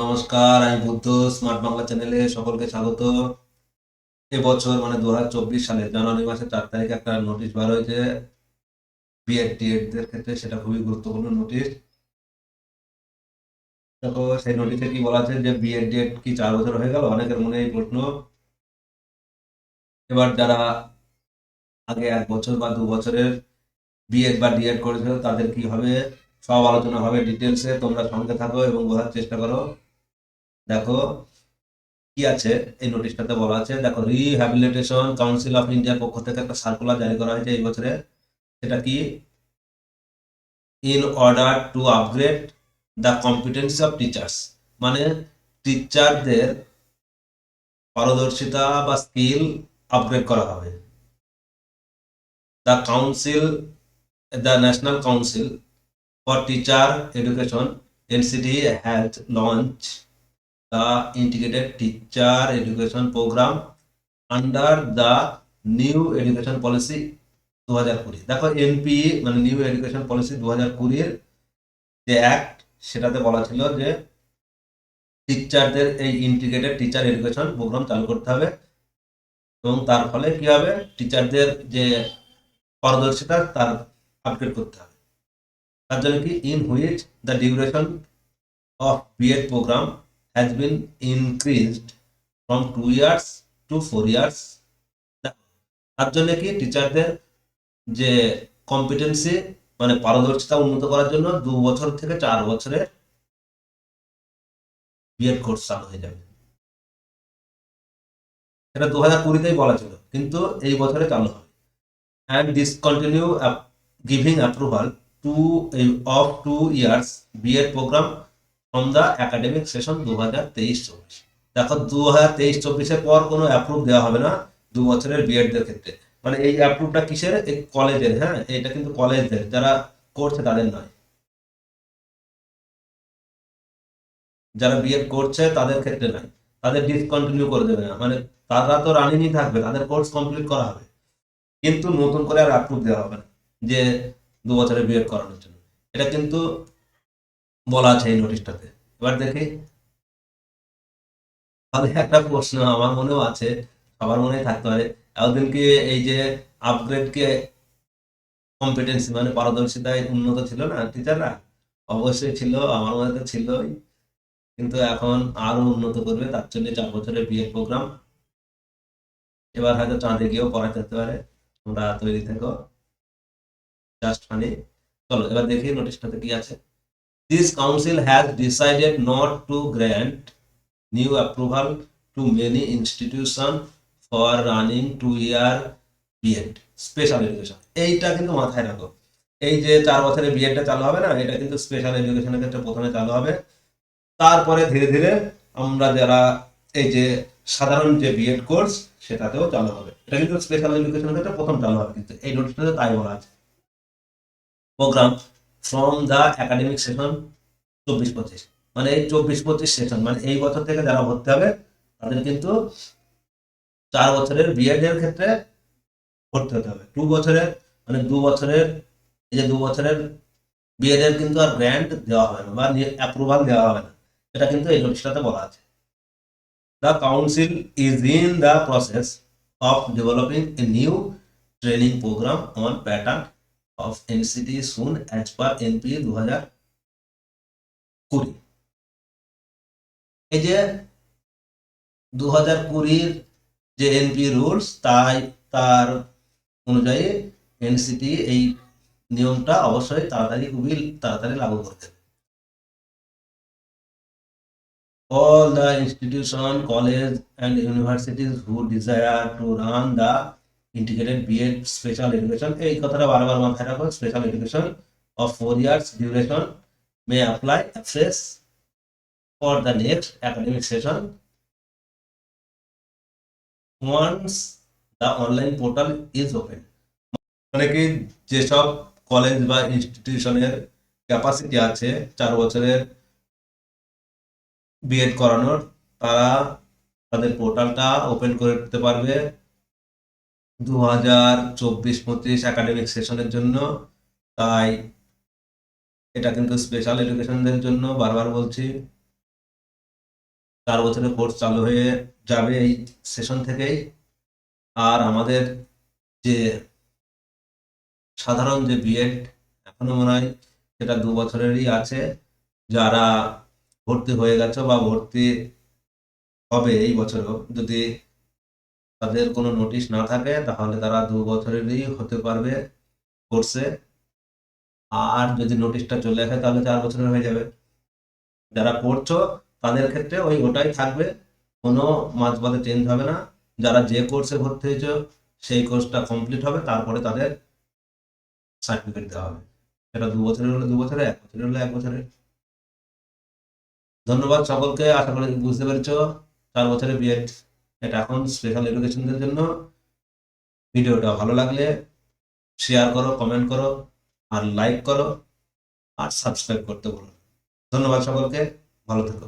নমস্কার, আমি বুদ্ধ স্মার্ট বাংলা চ্যানেলে সকলকে স্বাগত। এবছর মানে দু হাজার চব্বিশ সালের জানুয়ারি মাসের চার তারিখে একটা নোটিশ বার হয়েছে। বিএড টিএডদের ক্ষেত্রে সেটা খুবই গুরুত্বপূর্ণ নোটিশ দেখো, সেই নোটিশে কি বলা আছে যে বিএড কি চার বছর হয়ে গেল? অনেকের মনে এই প্রশ্ন। এবার যারা আগে এক বছর বা দু বছরের বিএড বা ডিএড করেছিল, তাদের কি হবে? সব আলোচনা হবে ডিটেলসে তোমরা সঙ্গে থাকো এবং বোঝার চেষ্টা করো। দেখো, কি আছে? এই নোটিশটাতে বলা আছে, দেখো রিহ্যাবিলিটেশন কাউন্সিল অফ ইন্ডিয়ার পক্ষ থেকে একটা সার্কুলার জারি করা হয়েছে এই বছরে। সেটা কি? In order to upgrade the competency of teachers মানে টিচারদের পারদর্শিতা বা স্কিল আপগ্রেড করা হবে। The council the national council for teacher education NCT has launched the integrated teacher education program under the new education policy 2020 দেখো NP মানে new education policy 2020 এর যে অ্যাক্ট সেটাতে বলা ছিল যে টিচারদের এই ইন্টিগ্রেটেড টিচার এডুকেশন প্রোগ্রাম চালু করতে হবে। এবং তার ফলে কি হবে? টিচারদের যে পারদর্শিতা, তার আপডেট করতে হবে। তার জন্য কি? In which the duration of BEd program has been increased from two years to four years তার জন্য কি টিচারদের যে কম্পিটেন্সি মানে পারদর্শিতা উন্নত করার জন্য দু বছর থেকে চার বছরের বিএড কোর্স চালু হয়ে যাবে। এটা দু হাজার কুড়িতেই বলা ছিল, কিন্তু এই বছরে চালু হবে and discontinue giving approval to of two years BEd program from the academic session দু হাজার তেইশ চব্বিশ। দেখো দু হাজার তেইশ চব্বিশের পর কোনো অ্যাপ্রুভ দেওয়া হবে না দু বছরের বিএডদের ক্ষেত্রে। মানে এই অ্যাপ্রুভটা কিসের? এই কলেজের হ্যাঁ? এটা কিন্তু কলেজদের যারা করছে তাদের নয়। যারা বিএড করছে তাদের ক্ষেত্রে নয়। তাদের ডিসকন্টিনিউ করে দেবে না। মানে তারা তো রানিংই থাকবে, তাদের কোর্স কমপ্লিট করা হবে। কিন্তু নতুন করে আর অ্যাপ্রুভ দেওয়া হবে না, যে দু বছরের বিএড করানোর জন্য। এটা কিন্তু বলা আছে এই নোটিশটাতে। এবার দেখি। তাহলে একটা প্রশ্ন আমার মনেও আছে, সবার মনে থাকতে পারে। এতদিন কি এই যে আপগ্রেডকে কম্পিটেন্সি মানে পারদর্শিতায় উন্নত ছিল না টিচাররা অবশ্যই ছিল, আমার মনে তো ছিলই। কিন্তু এখন আরও উন্নত করবে, তার জন্য চার বছরের বিএড প্রোগ্রাম এবার হয়তো চাঁদে গিয়েও পড়াতে হতে পারে তোমরা তৈরি থেকো। জাস্ট ফানি চলো, এবার দেখি নোটিশটাতে কি আছে। Council has decided not to grant new approval to many institution for running two year BEd special education এইটা কিন্তু মাথায় রাখো। এই যে চার বছরের বিএডটা চালু হবে না, এটা কিন্তু স্পেশাল এডুকেশনের ক্ষেত্রে প্রথমে চালু হবে। তারপরে ধীরে ধীরে আমরা যারা এই যে সাধারণ যে বিএড কোর্স সেটাতেও চালু হবে। এটা কিন্তু স্পেশাল এডুকেশনের ক্ষেত্রে প্রথম চালু হবে কিন্তু। এই নোটিশটাতে তাই বলা আছে। Program from the academic session চব্বিশ পঁচিশ। মানে এই চব্বিশ পঁচিশ সেশন মানে এই বছর থেকে যারা ভর্তি হবে, তাদের কিন্তু চার বছরের বিএড এর ক্ষেত্রে ভর্তি হতে হবে। টু বছরের মানে দু বছরের, এই যে দু বছরের বিএড এর কিন্তু আর গ্র্যান্ট দেওয়া হবে না বা অ্যাপ্রুভাল দেওয়া হবে না। এটা কিন্তু এই নোটিশটাতে বলা আছে। The council is in the process of developing a new training program on pattern of NCT soon as per NP দু হাজার কুড়ি এই যে দু হাজার কুড়ির যে এনপি রুলস তাই তার অনুযায়ী এনসিটি এই নিয়মটা অবশ্যই তাড়াতাড়ি খুবই তাড়াতাড়ি লাগু করতে all the institution, college and universities who desire to run the integrated B.Ed special education এই কথাটা বারবার মাথায় রাখো special education of four years duration may apply access for the next academic session once the online portal is open মানে কি যেসব college বা ইনস্টিটিউশনের capacity আছে চার বছরের বিএড করানোর তারা তাদের পোর্টালটা ওপেন করে দিতে পারবে দু হাজার চব্বিশ পঁচিশ একাডেমিক সেশনের জন্য। তাই এটা কিন্তু স্পেশাল এডুকেশনদের জন্য বারবার বলছি। চার বছরের কোর্স চালু হয়ে যাবে এই সেশন থেকেই। আর আমাদের যে সাধারণ যে বিএড এখনও মনে হয় সেটা দু বছরেরই আছে। যারা ভর্তি হয়ে গেছে বা ভর্তি হবে এই বছরও যদি তাদের কোনো নোটিশ না থাকে, তাহলে তারা দু বছরেরই হতে পারবে কোর্সে আর যদি নোটিশটা চলে আসে, তাহলে চার বছরের হয়ে যাবে। যারা পড়ছো, তাদের ক্ষেত্রে ওই ওটাই থাকবে। কোনো মাঝ পথে চেঞ্জ হবে না। যারা যে কোর্সে ভর্তি হয়েছে, সেই কোর্সটা কমপ্লিট হবে, তারপরে তাদের সার্টিফিকেট দেওয়া হবে। সেটা দু বছরের হলে দু বছরে, এক বছরের হলে এক বছরে। ধন্যবাদ সকলকে, আশা করি বুঝতে পেরেছ, চার বছরের বিএড এটা এখন স্পেশাল এডুকেশনদের জন্য ভিডিওটা ভালো লাগলে শেয়ার করো কমেন্ট করো, আর লাইক করো, আর সাবস্ক্রাইব করতে বলো ধন্যবাদ সকলকে, ভালো থেকো।